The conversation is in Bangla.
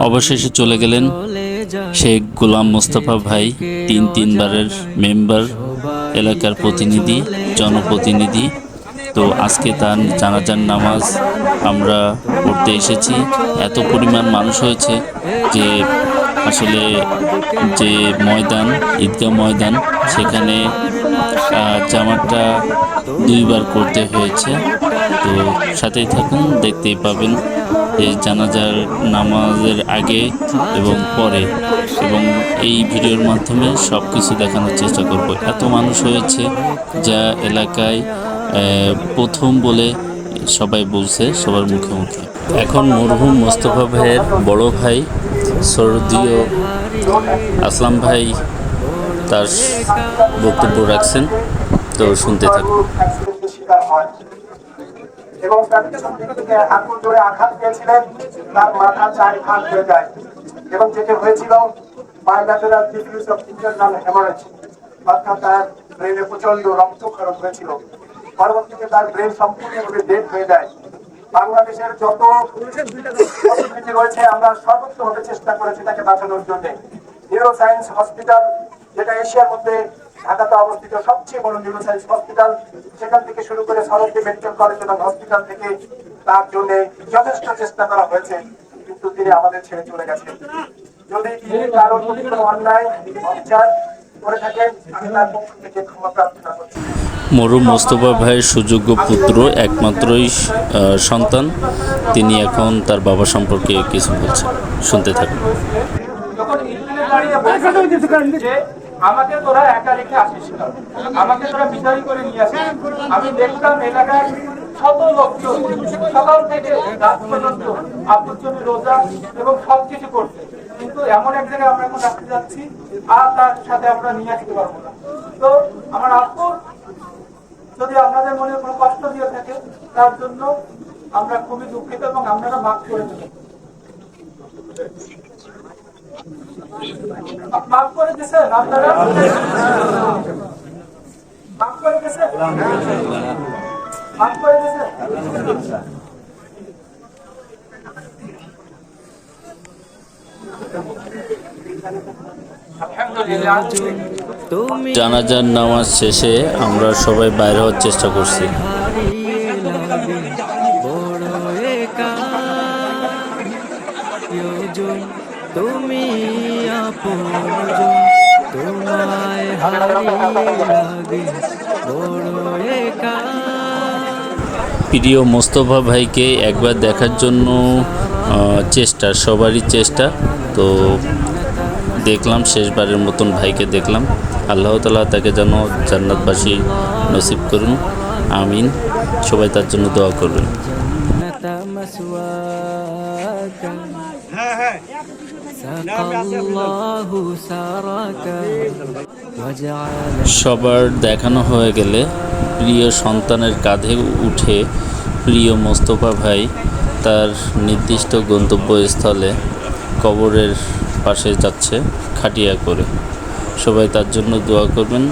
অবশেষে চলে গেলেন শেখ গোলাম মোস্তফা ভাই তিন তিনবারের মেম্বার এলাকার প্রতিনিধি জনপ্রতিনিধি। তো আজকে তার জানাজার নামাজ আমরা পড়তে এসেছি। এত পরিমাণ মানুষ হয়েছে যে আসলে যে ময়দান ঈদগাহ ময়দান সেখানে আহ, জামাতটা দুইবার করতে হয়েছে। তো সাথেই থাকুন, দেখতেই পাবেন এই জানাজার নামাজের আগে এবং পরে এবং এই ভিডিওর মাধ্যমে সব কিছু দেখানোর চেষ্টা করব। এত মানুষ হয়েছে যা এলাকায় প্রথম বলে সবাই বলছে, সবার মুখে মুখে। এখন মরহুম মোস্তফা ভাইয়ের বড় ভাই সরদীয় আসলাম ভাই তার বক্তব্য রাখছেন, তো শুনতে থাকুন। শিকার হয়। এবং তাকে থেকে আগুন জোরে আঘাত পেয়েছিলেন, তার মাথা চার ভাগ হয়ে যায়। এবং যেটি হয়েছিল অফ ইন্টারনাল হেমারেজ, অর্থাৎ তার ব্রেনে প্রচণ্ড রক্তক্ষরণ হয়েছিল। পরবর্তীতে তার ব্রেন ডেড হয়ে যায়। বাংলাদেশের যত হসপিটাল রয়েছে, আমরা চেষ্টা করেছি তাকে বাঁচানোর জন্য। নিউরো সায়েন্স হসপিটাল যেটা এশিয়ার মধ্যে ঢাকাতে অবস্থিত সবচেয়ে বড় নিউরো সায়েন্স হসপিটাল। সেখান থেকে শুরু করে সরকারি মেডিকেল কলেজ এবং হসপিটাল থেকে তার জন্য যথেষ্ট চেষ্টা করা হয়েছে কিন্তু তিনি আমাদের ছেড়ে চলে গেছেন। যদি তিনি কারোর প্রতি কোনো অন্যায় অবিচার করে থাকেন আমি তার পক্ষ থেকে ক্ষমা প্রার্থনা করছি। মরুম মোস্তফা ভাইয়ের সুযোগ্য পুত্র একমাত্রই আহ, সন্তান। তিনি এখন তার বাবা সম্পর্কে কিছু বলছেন। শুনতে থাকুন। আমাকে তোরা একা রেখে আসিস না। আমাকে তোরা বিচারি করে নিয়ে আসিস। আমি দেখলাম এলাকায় শত লোকজন সকাল থেকে রাত পর্যন্ত জন্য রোজা এবং সব কিছু করছে। কিন্তু এমন এক জায়গায় আমরা এখন রাখতে যাচ্ছি, আর তার সাথে আমরা নিয়ে আসতে পারব না। তো আমার আপুর যদি আপনাদের মনে কোনো কষ্ট দিয়ে থাকে, তার জন্য আমরা খুবই দুঃখিত এবং আপনারা মাফ করে দেবেন। মাফ করে দিয়েছেন আপনারা? মাফ করে দিয়েছেন? মাফ করে দিয়েছেন? জানাজার নামাজ শেষে আমরা সবাই বাইরে হওয়ার চেষ্টা করছি। বড় একা। প্রিয়জন তুমি আপনজন তোমায় হারিয়ে লাগে বড় একা। প্রিয় মোস্তফা ভাইকে একবার দেখার জন্য চেষ্টা সবারই চেষ্টা। তো দেখলাম শেষবারের মতন ভাইকে দেখলাম। আল্লাহ তালা তাকে যেন জান্নাতবাসী নসিব করুন। আমিন। সবাই তার জন্য দোয়া করবেন। সবার দেখানো হয়ে গেলে প্রিয় সন্তানের কাঁধে উঠে প্রিয় মোস্তফা ভাই তার নির্দিষ্ট গন্তব্যস্থলে কবরের পাশে যাচ্ছে খাটিয়া করে। সবাই তার জন্য দোয়া করবেন।